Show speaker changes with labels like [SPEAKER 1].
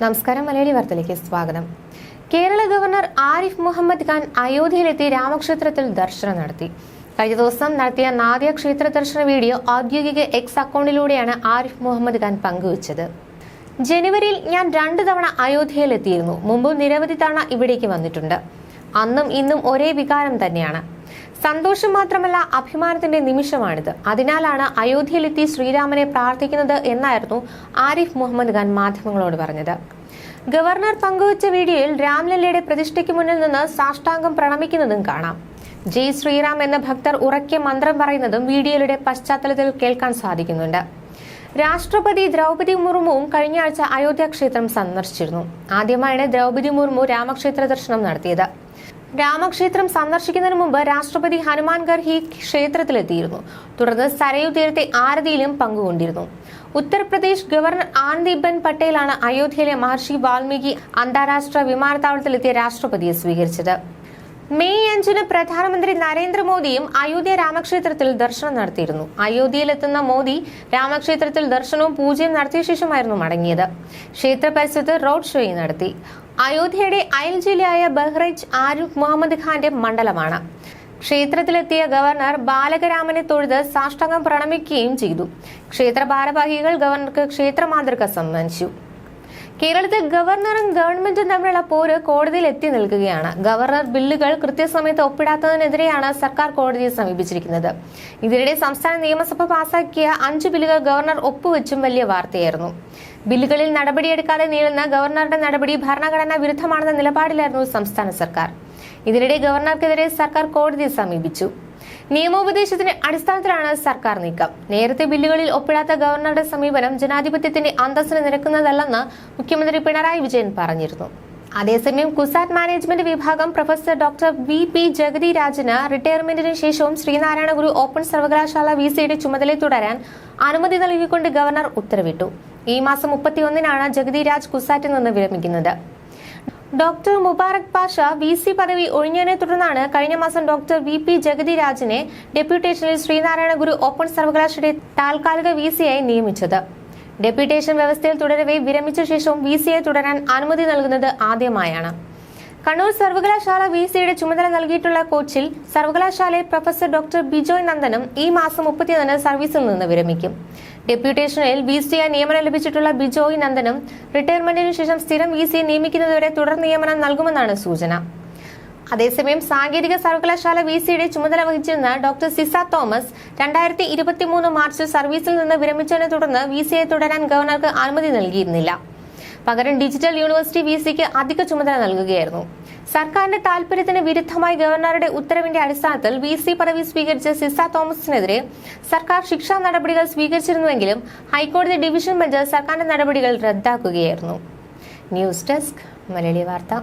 [SPEAKER 1] നമസ്കാരം മലയാളി വാർത്തയിലേക്ക് സ്വാഗതം. കേരള ഗവർണർ ആരിഫ് മുഹമ്മദ് ഖാൻ അയോധ്യയിലെത്തി രാമക്ഷേത്രത്തിൽ ദർശനം നടത്തി. കഴിഞ്ഞ ദിവസം നടത്തിയ നാദ്യ ക്ഷേത്ര ദർശന വീഡിയോ ഔദ്യോഗിക എക്സ് അക്കൗണ്ടിലൂടെയാണ് ആരിഫ് മുഹമ്മദ് ഖാൻ പങ്കുവച്ചത്. ജനുവരിയിൽ ഞാൻ രണ്ടു തവണ അയോധ്യയിലെത്തിയിരുന്നു. മുമ്പ് നിരവധി തവണ ഇവിടേക്ക് വന്നിട്ടുണ്ട്. അന്നും ഇന്നും ഒരേ വികാരം തന്നെയാണ്. സന്തോഷം മാത്രമല്ല അഭിമാനത്തിന്റെ നിമിഷമാണിത്. അതിനാലാണ് അയോധ്യയിലെത്തി ശ്രീരാമനെ പ്രാർത്ഥിക്കുന്നത് എന്നായിരുന്നു ആരിഫ് മുഹമ്മദ് ഖാൻ മാധ്യമങ്ങളോട് പറഞ്ഞത്. ഗവർണർ പങ്കുവച്ച വീഡിയോയിൽ രാംലല്ലയുടെ പ്രതിഷ്ഠയ്ക്ക് മുന്നിൽ നിന്ന് സാഷ്ടാംഗം പ്രണമിക്കുന്നതും കാണാം. ജയ് ശ്രീറാം എന്ന ഭക്തർ ഉറക്കെ മന്ത്രം പറയുന്നതും വീഡിയോയുടെ പശ്ചാത്തലത്തിൽ കേൾക്കാൻ സാധിക്കുന്നുണ്ട്. രാഷ്ട്രപതി ദ്രൗപതി മുർമുവും കഴിഞ്ഞ ആഴ്ച അയോധ്യ ക്ഷേത്രം സന്ദർശിച്ചിരുന്നു. ആദ്യമായാണ് ദ്രൗപതി മുർമു രാമക്ഷേത്ര ദർശനം നടത്തിയത്. രാമക്ഷേത്രം സന്ദർശിക്കുന്നതിന് മുമ്പ് രാഷ്ട്രപതി ഹനുമാൻഗർ ഗർഹി ക്ഷേത്രത്തിലെത്തിയിരുന്നു. തുടർന്ന് സരയു തീരത്തെ ആരതിയിലും പങ്കുകൊണ്ടിരുന്നു. ഉത്തർപ്രദേശ് ഗവർണർ ആനന്ദിബെൻ പട്ടേലാണ് അയോധ്യയിലെ മഹർഷി വാൽമീകി അന്താരാഷ്ട്ര വിമാനത്താവളത്തിലെത്തിയ രാഷ്ട്രപതിയെ സ്വീകരിച്ചത്. മെയ് അഞ്ചിന് പ്രധാനമന്ത്രി നരേന്ദ്രമോദിയും അയോധ്യ രാമക്ഷേത്രത്തിൽ ദർശനം നടത്തിയിരുന്നു. അയോധ്യയിലെത്തുന്ന മോദി രാമക്ഷേത്രത്തിൽ ദർശനവും പൂജയും നടത്തിയ ശേഷമായിരുന്നു മടങ്ങിയത്. ക്ഷേത്ര പരിസരത്ത് റോഡ് ഷോയും നടത്തി. അയോധ്യയുടെ അയൽ ജില്ലയായ ബഹ്റൈച്ച് ആരിഫ് മുഹമ്മദ് ഖാന്റെ മണ്ഡലമാണ്. ക്ഷേത്രത്തിലെത്തിയ ഗവർണർ ബാലകരാമനെ തൊഴുത് സാഷ്ടാംഗം പ്രണമിക്കുകയും ചെയ്തു. ക്ഷേത്ര ഭാരവാഹികൾ ഗവർണർക്ക് ക്ഷേത്ര മാതൃക സമ്മാനിച്ചു. കേരളത്തിൽ ഗവർണറും ഗവൺമെന്റും തമ്മിലുള്ള പോര് കോടതിയിൽ എത്തി നിൽക്കുകയാണ്. ഗവർണർ ബില്ലുകൾ കൃത്യസമയത്ത് ഒപ്പിടാത്തതിനെതിരെയാണ് സർക്കാർ കോടതിയെ സമീപിച്ചിരിക്കുന്നത്. ഇതിനിടെ സംസ്ഥാന നിയമസഭ പാസാക്കിയ അഞ്ച് ബില്ലുകൾ ഗവർണർ ഒപ്പുവെച്ചും വലിയ വാർത്തയായിരുന്നു. ബില്ലുകളിൽ നടപടിയെടുക്കാതെ നീളുന്ന ഗവർണറുടെ നടപടി ഭരണഘടനാ വിരുദ്ധമാണെന്ന നിലപാടിലായിരുന്നു സംസ്ഥാന സർക്കാർ. ഇതിനിടെ ഗവർണർക്കെതിരെ സർക്കാർ കോടതിയെ സമീപിച്ചു. നിയമോപദേശത്തിന്റെ അടിസ്ഥാനത്തിലാണ് സർക്കാർ നീക്കം. നേരത്തെ ബില്ലുകളിൽ ഒപ്പിടാത്ത ഗവർണറുടെ സമീപനം ജനാധിപത്യത്തിന്റെ അന്തസ്സിന് നിരക്കുന്നതല്ലെന്ന് മുഖ്യമന്ത്രി പിണറായി വിജയൻ പറഞ്ഞിരുന്നു. അതേസമയം കുസാറ്റ് മാനേജ്മെന്റ് വിഭാഗം professor doctor V P Jagathi രാജന് റിട്ടയർമെന്റിന് ശേഷവും ശ്രീനാരായണ ഗുരു ഓപ്പൺ സർവകലാശാല വി സിയുടെ ചുമതല തുടരാൻ അനുമതി നൽകിക്കൊണ്ട് ഗവർണർ ഉത്തരവിട്ടു. ഈ മാസം മുപ്പത്തിയൊന്നിനാണ് ജഗതി രാജ് കുസാറ്റിൽ നിന്ന് വിരമിക്കുന്നത്. Doctor Mubarak Pasha V C പദവി ഒഴിഞ്ഞതിനെ തുടർന്നാണ് കഴിഞ്ഞ മാസം ഡോക്ടർ വി പി ജഗതി രാജിനെ ഡെപ്യൂട്ടേഷനിൽ ശ്രീനാരായണ ഗുരു ഓപ്പൺ സർവകലാശാലയുടെ താൽക്കാലിക വി സിയായി നിയമിച്ചത്. ഡെപ്യൂട്ടേഷൻ വ്യവസ്ഥയിൽ തുടരവേ വിരമിച്ച ശേഷവും വി സിയെ തുടരാൻ അനുമതി നൽകുന്നത് ആദ്യമായാണ്. കണ്ണൂർ സർവകലാശാല വി സിയുടെ ചുമതല നൽകിയിട്ടുള്ള കോച്ചിൽ സർവകലാശാലയിൽ പ്രൊഫസർ ഡോക്ടർ ബിജോയ് നന്ദനും ഈ മാസം മുപ്പത്തിയൊന്നിന് സർവീസിൽ നിന്ന് വിരമിക്കും. ഡെപ്യൂട്ടേഷനിൽ വി സിയായി നിയമനം ലഭിച്ചിട്ടുള്ള ബിജോയ് നന്ദനും റിട്ടയർമെന്റിനു ശേഷം സ്ഥിരം വി സിയെ നിയമിക്കുന്നതുവരെ തുടർ നിയമനം നൽകുമെന്നാണ് സൂചന. അതേസമയം സാങ്കേതിക സർവകലാശാല വി സിയുടെ ചുമതല വഹിച്ചിരുന്ന ഡോക്ടർ സിസ തോമസ് രണ്ടായിരത്തി ഇരുപത്തിമൂന്ന് മാർച്ചിൽ സർവീസിൽ നിന്ന് വിരമിച്ചതിനെ തുടർന്ന് വി സിയെ തുടരാൻ ഗവർണർക്ക് അനുമതി നൽകിയിരുന്നില്ല. പകരം ഡിജിറ്റൽ യൂണിവേഴ്സിറ്റി വി സിക്ക് അധിക ചുമതല നൽകുകയായിരുന്നു. സർക്കാരിന്റെ താൽപര്യത്തിന് വിരുദ്ധമായി ഗവർണറുടെ ഉത്തരവിന്റെ അടിസ്ഥാനത്തിൽ വി സി പദവി സ്വീകരിച്ച സിസ തോമസിനെതിരെ സർക്കാർ ശിക്ഷാ നടപടികൾ സ്വീകരിച്ചിരുന്നുവെങ്കിലും ഹൈക്കോടതി ഡിവിഷൻ ബെഞ്ച് സർക്കാരിന്റെ നടപടികൾ റദ്ദാക്കുകയായിരുന്നു. ന്യൂസ് ഡെസ്ക് മലയാളി വാർത്ത.